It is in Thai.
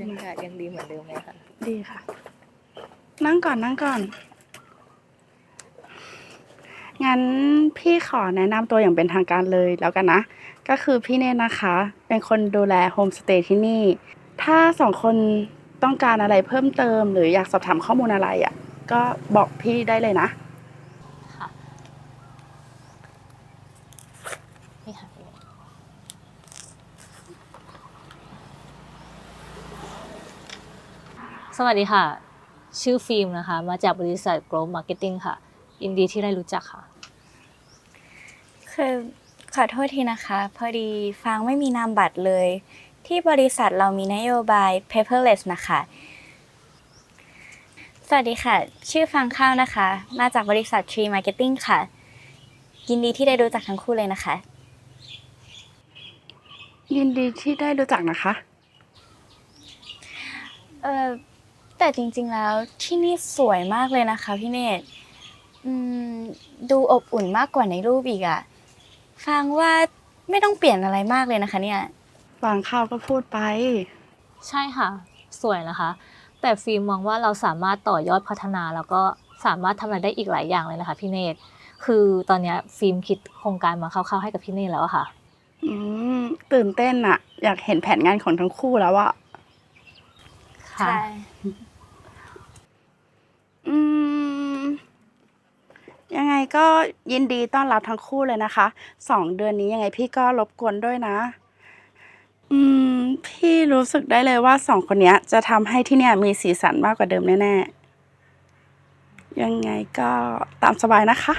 บรรยากาศยังดีเหมือนเดิมไหมคะดีค่ะ นั่งก่อนนั่งก่อน งั้นพี่ขอแนะนำตัวอย่างเป็นทางการเลยแล้วกันนะ ก็คือพี่เนตนะคะ เป็นคนดูแลโฮมสเตย์ที่นี่ ถ้าสองคนต้องการอะไรเพิ่มเติม หรืออยากสอบถามข้อมูลอะไรอะ่ะ ก็บอกพี่ได้เลยนะนี่ค่ะพี่เนต สวัสดีค่ะ ชื่อฟิล์มนะคะ มาจากบริษัท Growth Marketing ค่ะ ยินดีที่ได้รู้จักค่ะ คือขอโทษทีนะคะ พอดีฟางไม่มีนามบัตรเลย ที่บริษัทเรามีนโยบาย paperless นะคะ สวัสดีค่ะ ชื่อฟางข้าวนะคะ มาจากบริษัท Tree Marketing ค่ะ ยินดีที่ได้รู้จักทั้งคู่เลยนะคะ ยินดีที่ได้รู้จักนะคะ เออ แต่จริงๆแล้วที่นี่สวยมากเลยนะคะพี่เนตรอืมดูอบอุ่นมากกว่าในรูปอีกอะฟังว่าไม่ต้องเปลี่ยนอะไรมากเลยนะคะ เนี่ยฟังข้าวก็พูดไป ใช่ค่ะ สวยนะคะ แต่ฟิล์มมองว่าเราสามารถต่อยอดพัฒนาแล้วก็สามารถทำอะไรได้อีกหลายอย่างเลยนะคะพี่เนตรคือตอนเนี้ยฟิล์มคิดโครงการมาคร่าวๆให้กับพี่เนตรแล้วอะค่ะ อืมตื่นเต้นอะอยากเห็นแผนงานของทั้งคู่แล้วอะค่ะใช่ อืม ยังไง ก็ยินดีต้อนรับทั้งคู่เลยนะคะสองเดือนนี้ยังไงพี่ก็รบกวนด้วยนะ อืม พี่รู้สึกได้เลยว่าสองคนเนี้ย จะทำให้ที่เนี่ยมีสีสันมากกว่าเดิมแน่ๆ ยังไงก็ตามสบายนะคะ